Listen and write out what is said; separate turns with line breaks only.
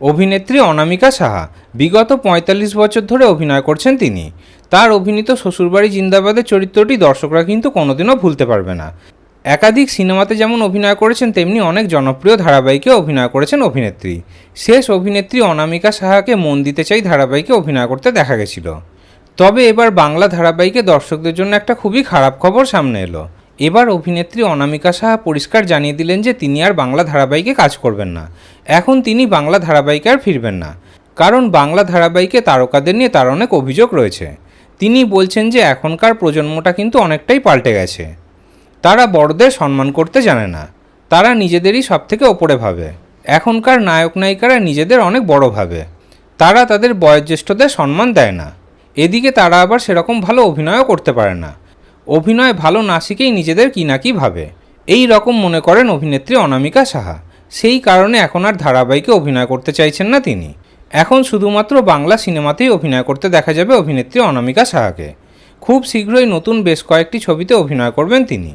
অভিনেত্রী অনামিকা সাহা। বিগত পঁয়তাল্লিশ বছর ধরে অভিনয় করছেন তিনি। তার অভিনীত শ্বশুরবাড়ি জিন্দাবাদের চরিত্রটি দর্শকরা কিন্তু কোনোদিনও ভুলতে পারবে না। একাধিক সিনেমাতে যেমন অভিনয় করেছেন, তেমনি অনেক জনপ্রিয় ধারাবাহিকে অভিনয় করেছেন অভিনেত্রী। শেষ অভিনেত্রী অনামিকা সাহাকে মন দিতে চাই ধারাবাহিকে অভিনয় করতে দেখা গেছিল। তবে এবার বাংলা ধারাবাহিকে দর্শকদের জন্য একটা খুবই খারাপ খবর সামনে এলো। এবার অভিনেত্রী অনামিকা সাহা পরিষ্কার জানিয়ে দিলেন যে তিনি আর বাংলা ধারাবাহিকে কাজ করবেন না। এখন তিনি বাংলা ধারাবাহিকে আর ফিরবেন না। কারণ বাংলা ধারাবাহিকে তারকাদের নিয়ে তার অনেক অভিযোগ রয়েছে। তিনি বলছেন যে এখনকার প্রজন্মটা কিন্তু অনেকটাই পাল্টে গেছে। তারা বড়দের সম্মান করতে জানে না। তারা নিজেদেরই সব থেকে ওপরে ভাবে। এখনকার নায়ক নায়িকারা নিজেদের অনেক বড় ভাবে। তারা তাদের বয়োজ্যেষ্ঠদের সম্মান দেয় না। এদিকে তারা আবার সেরকম ভালো অভিনয়ও করতে পারে না। অভিনয় ভালো না শিখেই নিজেদের কি না কি ভাবে। এই রকম মনে করেন অভিনেত্রী অনামিকা সাহা। সেই কারণে এখন আর ধারাবাহিকে অভিনয় করতে চাইছেন না তিনি। এখন শুধুমাত্র বাংলা সিনেমাতেই অভিনয় করতে দেখা যাবে অভিনেত্রী অনামিকা সাহাকে। খুব শীঘ্রই নতুন বেশ কয়েকটি ছবিতে অভিনয় করবেন তিনি।